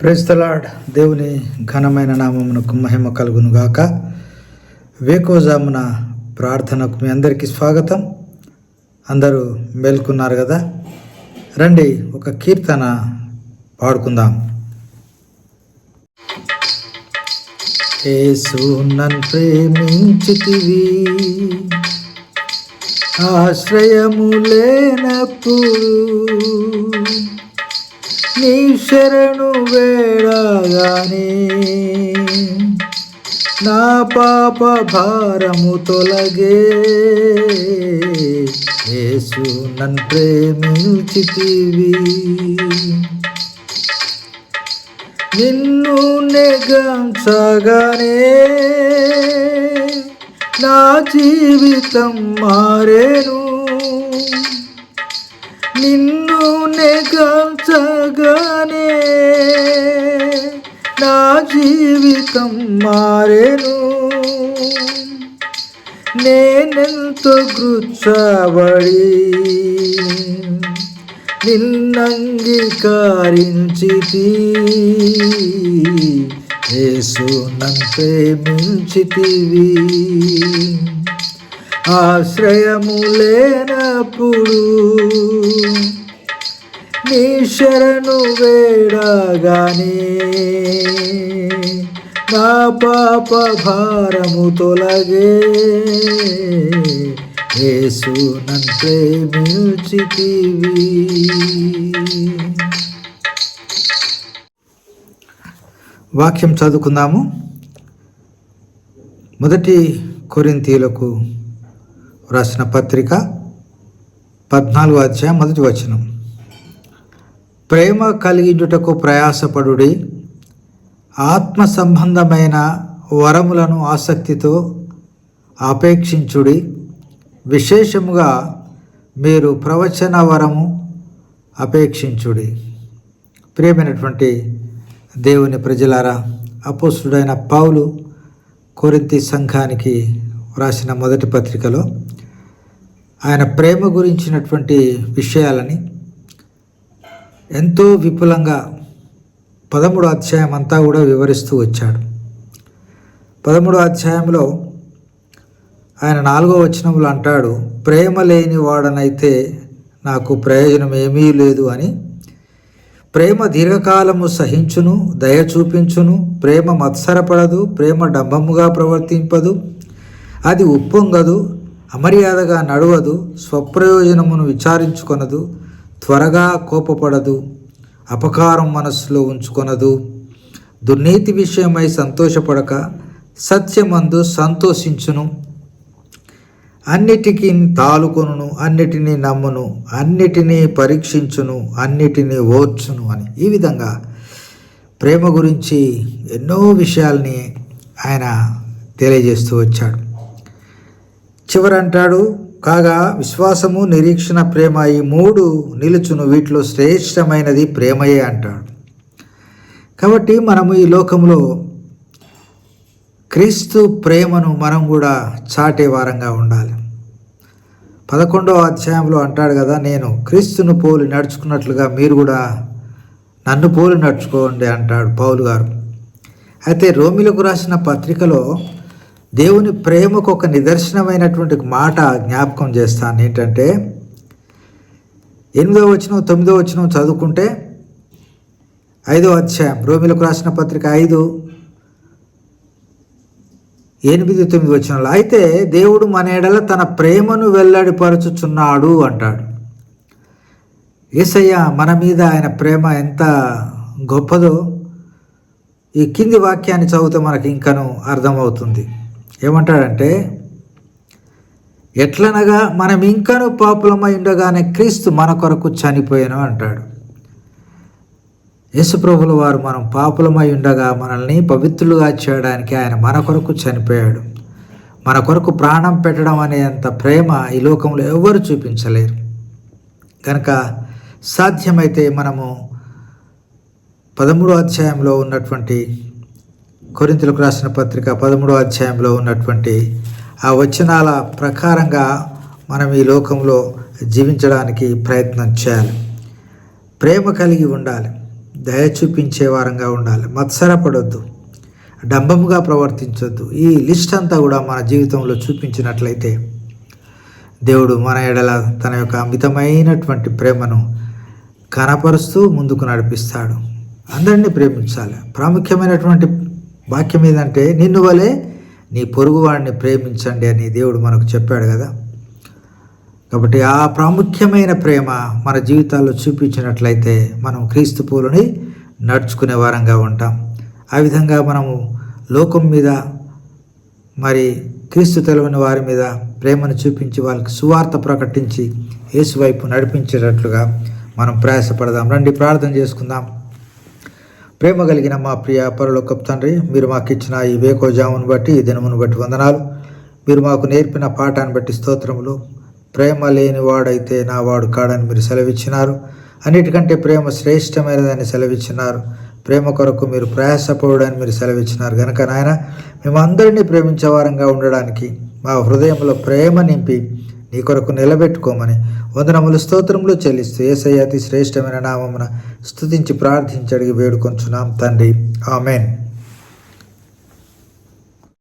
Praise the Lord దేవుని ఘనమైన నామమునకు మహిమ కలుగును గాక వేకోజామున ప్రార్థనకు మీ అందరికీ స్వాగతం. అందరూ మేల్కొన్నారు కదా? రండి ఒక కీర్తన పాడుకుందాం. యేసు నన్ను ప్రేమించితివి. ఆశ్రయము లేనప్పుడు నీ శరణు వేడగానే నా పాప భారము తొలగే. యేసు నన్ను ప్రేమించితివి. నిన్ను నెగంచగానే నా జీవితం మారేను. నిన్ను నెగల్చగానే నా జీవితం మారేను. నేనెంతో గుచ్చబడి నిన్నంగీకరించితి. యేసు నన్ను ప్రేమించితివి. ఆశ్రయము లేనప్పుడు నీ శరణు వేడగానే నా పాప భారము తొలగే. యేసు నన్ను ప్రేమించితివి వాక్యం చదువుకుందాము. మొదటి కొరింతీలకు రాసిన పత్రిక పద్నాలుగు అధ్యాయం మొదటి వచనం. ప్రేమ కలిగించుటకు ప్రయాసపడుడి ఆత్మ సంబంధమైన వరములను ఆసక్తితో అపేక్షించుడి విశేషముగా మీరు ప్రవచన వరము అపేక్షించుడి. ప్రియమైనటువంటి దేవుని ప్రజలారా అపోసుడైన పౌలు కొరింతి సంఘానికి వ్రాసిన మొదటి పత్రికలో ఆయన ప్రేమ గురించినటువంటి విషయాలని ఎంతో విపులంగా పదమూడు అధ్యాయం అంతా కూడా వివరిస్తూ వచ్చాడు. పదమూడు అధ్యాయంలో ఆయన నాలుగో వచనంలో అంటాడు ప్రేమ లేని వాడనైతే నాకు ప్రయోజనం ఏమీ లేదు అని. ప్రేమ దీర్ఘకాలము సహించును దయ చూపించును ప్రేమ మత్సరపడదు ప్రేమ డంబముగా ప్రవర్తింపదు అది ఉప్పొంగదు అమర్యాదగా నడవదు స్వప్రయోజనమును విచారించుకొనదు త్వరగా కోపపడదు అపకారం మనస్సులో ఉంచుకొనదు. దుర్నీతి విషయమై సంతోషపడక సత్యమందు సంతోషించును. అన్నిటికీ తాలుకొను అన్నిటినీ నమ్మును అన్నిటినీ పరీక్షించును అన్నిటినీ ఓర్చును అని. ఈ విధంగా ప్రేమ గురించి ఎన్నో విషయాల్ని ఆయన తెలియజేస్తూ వచ్చాడు. చివరంటాడు కాగా విశ్వాసము నిరీక్షణ ప్రేమ ఈ మూడు నిలుచును వీటిలో శ్రేష్టమైనది ప్రేమయే అంటాడు. కాబట్టి మనము ఈ లోకంలో క్రీస్తు ప్రేమను మనం కూడా చాటే వారంగా ఉండాలి. పదకొండవ అధ్యాయంలో అంటాడు కదా నేను క్రీస్తును పోలి నడుచుకున్నట్లుగా మీరు కూడా నన్ను పోలి నడుచుకోండి అంటాడు పౌలు గారు. అయితే రోమిలకు రాసిన పత్రికలో దేవుని ప్రేమకు ఒక నిదర్శనమైనటువంటి మాట జ్ఞాపకం చేస్తాను. ఏంటంటే ఎనిమిదో వచనం తొమ్మిదో వచనం చదువుకుంటే ఐదో అధ్యాయం రోమిలకు రాసిన పత్రిక ఐదు ఎనిమిది తొమ్మిది వచనాలు. అయితే దేవుడు మన ఎడల తన ప్రేమను వెల్లడిపరుచుచున్నాడు అంటాడు. ఏసయ్య మన మీద ఆయన ప్రేమ ఎంత గొప్పదో ఈ కింది వాక్యాన్ని చదివితే మనకి ఇంకనూ అర్థమవుతుంది. ఏమంటాడంటే ఎట్లనగా మనం ఇంకనూ పాపులమై ఉండగానే క్రీస్తు మన కొరకు చనిపోయాను అంటాడు. యేసుప్రభుల వారు మనం పాపులమై ఉండగా మనల్ని పవిత్రులుగా చేయడానికి ఆయన మన కొరకు చనిపోయాడు. మన కొరకు ప్రాణం పెట్టడం అనేంత ప్రేమ ఈ లోకంలో ఎవరు చూపించలేరు. కనుక సాధ్యమైతే మనము పదమూడో అధ్యాయంలో ఉన్నటువంటి కొరింతలకు రాసిన పత్రిక పదమూడో అధ్యాయంలో ఉన్నటువంటి ఆ వచనాల ప్రకారంగా మనం ఈ లోకంలో జీవించడానికి ప్రయత్నం చేయాలి. ప్రేమ కలిగి ఉండాలి. దయ చూపించే వారంగా ఉండాలి. మత్సరపడొద్దు. డంబముగా ప్రవర్తించొద్దు. ఈ లిస్ట్ అంతా కూడా మన జీవితంలో చూపించినట్లయితే దేవుడు మన ఎడల తన యొక్క అమితమైనటువంటి ప్రేమను కనపరుస్తూ ముందుకు నడిపిస్తాడు. అందరినీ ప్రేమించాలి. ప్రాముఖ్యమైనటువంటి వాక్యం ఏదంటే నిన్ను వలె నీ పొరుగువాడిని ప్రేమించండి అని దేవుడు మనకు చెప్పాడు కదా. కాబట్టి ఆ ప్రాముఖ్యమైన ప్రేమ మన జీవితాల్లో చూపించినట్లయితే మనం క్రీస్తు పూలని నడుచుకునే వారంగా ఉంటాం. ఆ విధంగా మనము లోకం మీద మరి క్రీస్తు తెలవని వారి మీద ప్రేమను చూపించి వాళ్ళకి సువార్త ప్రకటించి యేసువైపు నడిపించేటట్లుగా మనం ప్రయాసపడదాం. రండి ప్రార్థన చేసుకుందాం. ప్రేమ కలిగిన మా ప్రియ పరలోకపు తండ్రి మీరు మాకు ఇచ్చిన ఈ వేకోజామును బట్టి ఈ దినమును బట్టి వందనాలు. మీరు మాకు నేర్పిన పాఠాన్ని బట్టి స్తోత్రములు. ప్రేమ లేని వాడైతే నా వాడు కాడని మీరు సెలవిచ్చినారు. అన్నిటికంటే ప్రేమ శ్రేష్టమైనదని సెలవిచ్చినారు. ప్రేమ కొరకు మీరు ప్రయాసపడని మీరు సెలవిచ్చినారు కనుక నాయన. మేము అందరినీ ప్రేమించే వారంగా ఉండడానికి మా హృదయంలో ప్రేమ నింపి నీ కొరకు నిలబెట్టుకోమని వందనములు స్తోత్రములు చెల్లిస్తూ ఏసయ్య అతి శ్రేష్టమైన నామమున స్తుతించి ప్రార్థించి అడిగి వేడుకొంచున్నాం తండ్రి. ఆమెన్.